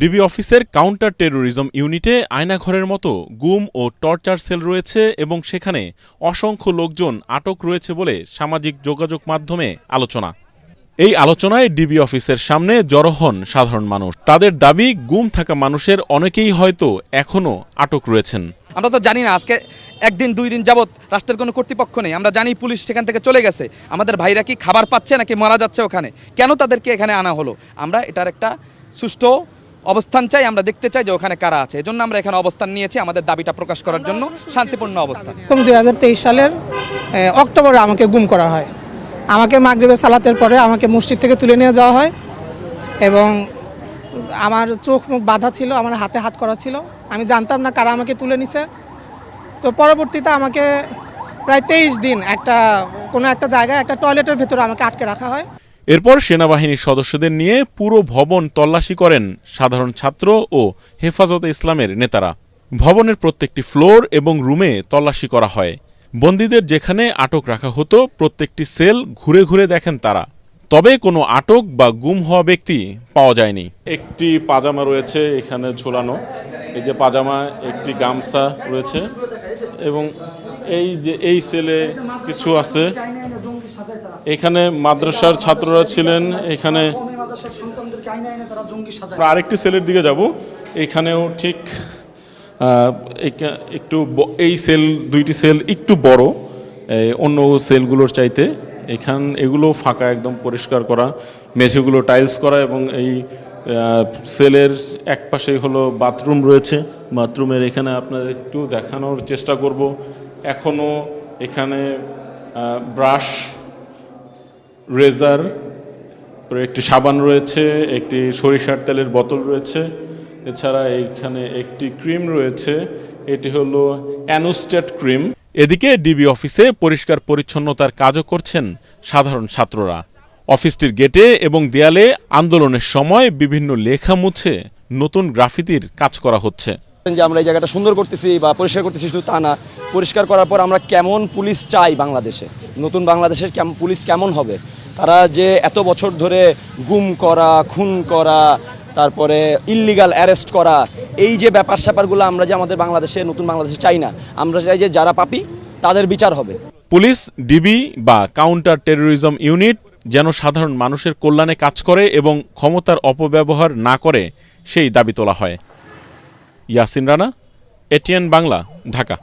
DB অফিসের counter terrorism ইউনিটে আয়নাঘরের মতো গুম ও টর্চার সেল রয়েছে এবং সেখানে অসংখ্য লোকজন আটক রয়েছে বলে সামাজিক যোগাযোগ মাধ্যমে আলোচনা। এই আলোচনায় ডিবি অফিসের সামনে জড়ো হন সাধারণ মানুষ। তাদের দাবি, গুম থাকা মানুষের অনেকেই হয়তো এখনও আটক রয়েছেন। আমরা তো জানি না, আজকে একদিন, দুই দিন যাবত রাষ্ট্রের কোনো কর্তৃপক্ষ নেই। আমরা জানি পুলিশ সেখান থেকে চলে গেছে। আমাদের ভাইরা কি খাবার পাচ্ছে নাকি মারা যাচ্ছে ওখানে? কেন তাদেরকে এখানে আনা হলো? আমরা এটার একটা সুষ্ঠু অবস্থান চাই, আমরা দেখতে চাই যে ওখানে কারা আছে। এজন্য আমরা এখানে অবস্থান নিয়েছি আমাদের দাবিটা প্রকাশ করার জন্য, শান্তিপূর্ণ অবস্থান। দুই হাজার তেইশ সালের অক্টোবরে আমাকে গুম করা হয়। আমাকে মাগরিবে সালাতের পরে আমাকে মসজিদ থেকে তুলে নিয়ে যাওয়া হয় এবং আমার চোখ মুখ বাঁধা ছিল, আমার হাতে হাত করা ছিল। আমি জানতাম না কারা আমাকে তুলে নিছে। তো পরবর্তীতে আমাকে প্রায় তেইশ দিন একটা, কোনো একটা জায়গায় একটা টয়লেটের ভেতরে আমাকে আটকে রাখা হয়। এরপর সেনাবাহিনীর সদস্যদের নিয়ে পুরো ভবন তল্লাশি করেন সাধারণ ছাত্র ও হেফাজতে ইসলামের নেতারা। ভবনের প্রত্যেকটি ফ্লোর এবং রুমে তল্লাশি করা হয়। বন্দীদের যেখানে আটক রাখা হতো, প্রত্যেকটি সেল ঘুরে ঘুরে দেখেন তারা। তবে কোনো আটক বা গুম হওয়া ব্যক্তি পাওয়া যায়নি। একটি পাজামা রয়েছে এখানে ঝোলানো। এই যে পাজামা, একটি গামছা রয়েছে এবং এই যে, এই সেলে কিছু আছে। এখানে মাদ্রাসার ছাত্ররা ছিলেন, এখানে আরেকটি সেলের দিকে যাব। এখানেও ঠিক একটু এই সেল, দুইটি সেল একটু বড় অন্য সেলগুলোর চাইতে। এখান, এগুলো ফাঁকা একদম পরিষ্কার করা, মেঝেগুলো টাইলস করা এবং এই সেলের এক পাশেই হলো বাথরুম রয়েছে। বাথরুমের এখানে আপনাদের একটু দেখানোর চেষ্টা করব। এখনও এখানে ব্রাশ, রেজার একটি সাবান রয়েছে, একটি সরিষার তেলের বোতল রয়েছে। এছাড়া এইখানে একটি ক্রিম রয়েছে, এটি হলো অ্যানোস্টেট ক্রিম। এদিকে ডিবি অফিসে পরিষ্কার পরিচ্ছন্নতার কাজও করছেন সাধারণ ছাত্ররা। অফিসটির গেটে এবং দেয়ালে আন্দোলনের সময় বিভিন্ন লেখা মুছে নতুন গ্রাফিতির কাজ করা হচ্ছে। যে আমরা এই জায়গাটা সুন্দর করতেছি বা পরিষ্কার করতেছি, শুধু তা না। পরিষ্কার করার পর আমরা কেমন পুলিশ চাই বাংলাদেশে? নতুন বাংলাদেশের পুলিশ কেমন হবে? তারা যে এত বছর ধরে গুম করা, খুন করা, তারপরে ইল্লিগাল অ্যারেস্ট করা, এই যে ব্যাপার স্যাপারগুলো আমরা যে আমাদের বাংলাদেশে, নতুন বাংলাদেশে চাই না, আমরা চাই যে যারা পাপি, তাদের বিচার হবে। পুলিশ, ডিবি বা কাউন্টার টেরোরিজম ইউনিট যেন সাধারণ মানুষের কল্যাণে কাজ করে এবং ক্ষমতার অপব্যবহার না করে, সেই দাবি তোলা হয়। ইয়াসিন রানা এটিএন বাংলা ঢাকা।